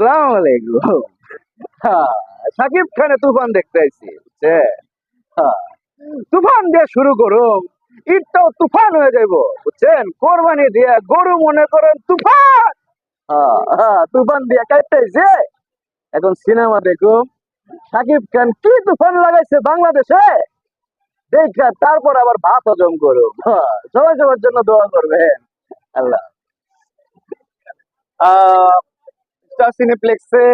সালাম আলাইকুম। সাকিব খানে তুফান দেখতে আইছি তুফান দিয়ে শুরু করুন। ঈদটাও তুফান হয়ে যাইব বুঝছেন? কোরবানি দিয়ে গরু মনে করেন তুফান! তুফান দিয়ে কাটতেছে এখন সিনেমা দেখুন সাকিব খান কি তুফান লাগাইছে বাংলাদেশে? দেখা তারপর আবার ভাত হজম হ্যাঁ, সবাই সবার জন্য দোয়া করবেন। আল্লাহ। স্টার সিনেপ্লেক্সে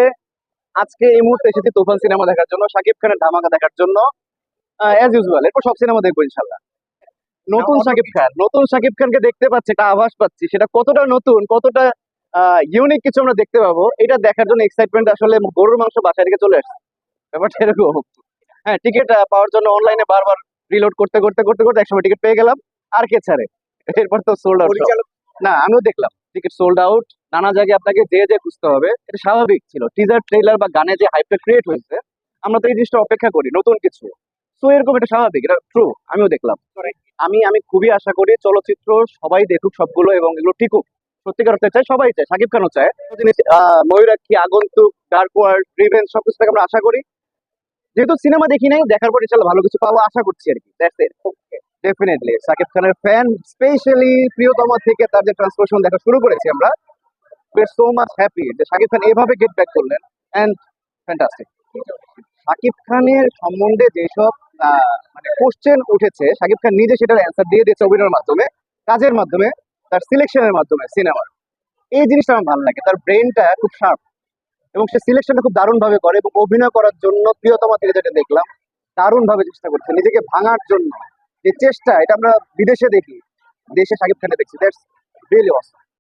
আজকে এই মুহূর্তে এসেছি তুফান সিনেমা দেখার জন্য শাকিব খানের ধামাকা দেখার জন্য। অ্যাজ ইউজুয়াল এরপর সব সিনেমা দেখব ইনশাল্লাহ নতুন শাকিব খান নতুন শাকিব খানকে দেখতে পাচ্ছি এটা আভাস পাচ্ছি। সেটা কতটা নতুন কতটা ইউনিক কিছু আমরা দেখতে পাবো এটা দেখার জন্য এক্সাইটমেন্ট আসলে গরুর মাংস বাসায় থেকে চলে আসছে। ব্যাপারটা এরকম। হ্যাঁ টিকিট পাওয়ার জন্য অনলাইনে বারবার রিলোড করতে করতে করতে করতে একসময় টিকিট পেয়ে গেলাম। আর কে ছাড়ে? এরপর তো সোল্ড আউট না আমিও দেখলাম। টিকিট সোল্ড আউট নানা জায়গায় আপনাকে যে যে খুঁজতে হবে এটা স্বাভাবিক ছিল। টিজার ট্রেলার বা গানে যে হাইপটা ক্রিয়েট হয়েছে আমরা তো এই জিনিসটা অপেক্ষা করি নতুন কিছু। সো এরকম এটা স্বাভাবিক এটা ট্রু আমিও দেখলাম। আমি আমি খুবই আশা করি চলচ্চিত্র সবাই দেখুক সবগুলো এবং এগুলো ঠিকুক সত্যিকার অর্থে চাই সবাই চায় সাকিব খানও চায়। জিনিস ময়ূরাক্ষী আগন্তুক ডার্ক ওয়ার্ল্ড রিভেন সবকিছু থেকে আমরা আশা করি। যেহেতু সিনেমা দেখি নাই দেখার পর ইনশাল্লাহ ভালো কিছু পাবো আশা করছি আর কি। দ্যাটস ইট ডেফিনেটলি সাকিব খানের ফ্যান স্পেশালি প্রিয়তমা থেকে তার যে ট্রান্সফরমেশন দেখা শুরু করেছি আমরা যে সাকিব খান এভাবে গেট ব্যাক করলেন অ্যান্ড ফ্যান্টাস্টিক সাকিব খানের সম্বন্ধে যেসব মানে কোশ্চেন উঠেছে সাকিব খান নিজে সেটার অ্যান্সার দিয়ে দিয়েছে অভিনয়ের মাধ্যমে, কাজের মাধ্যমে, তার সিলেকশনের মাধ্যমে সিনেমার এই জিনিসটা আমার ভালো লাগে, তার ব্রেনটা খুব শার্প এবং সে সিলেকশনটা খুব দারুণ ভাবে করে এবং অভিনয় করার জন্য প্রিয়তমা থেকে যেটা দেখলাম দারুণ ভাবে চেষ্টা করছে, নিজেকে ভাঙার জন্য। যে চেষ্টা, এটা আমরা বিদেশে দেখি, দেশে শাকিব খানে দেখছি দ্যাটস রিয়েলি অসম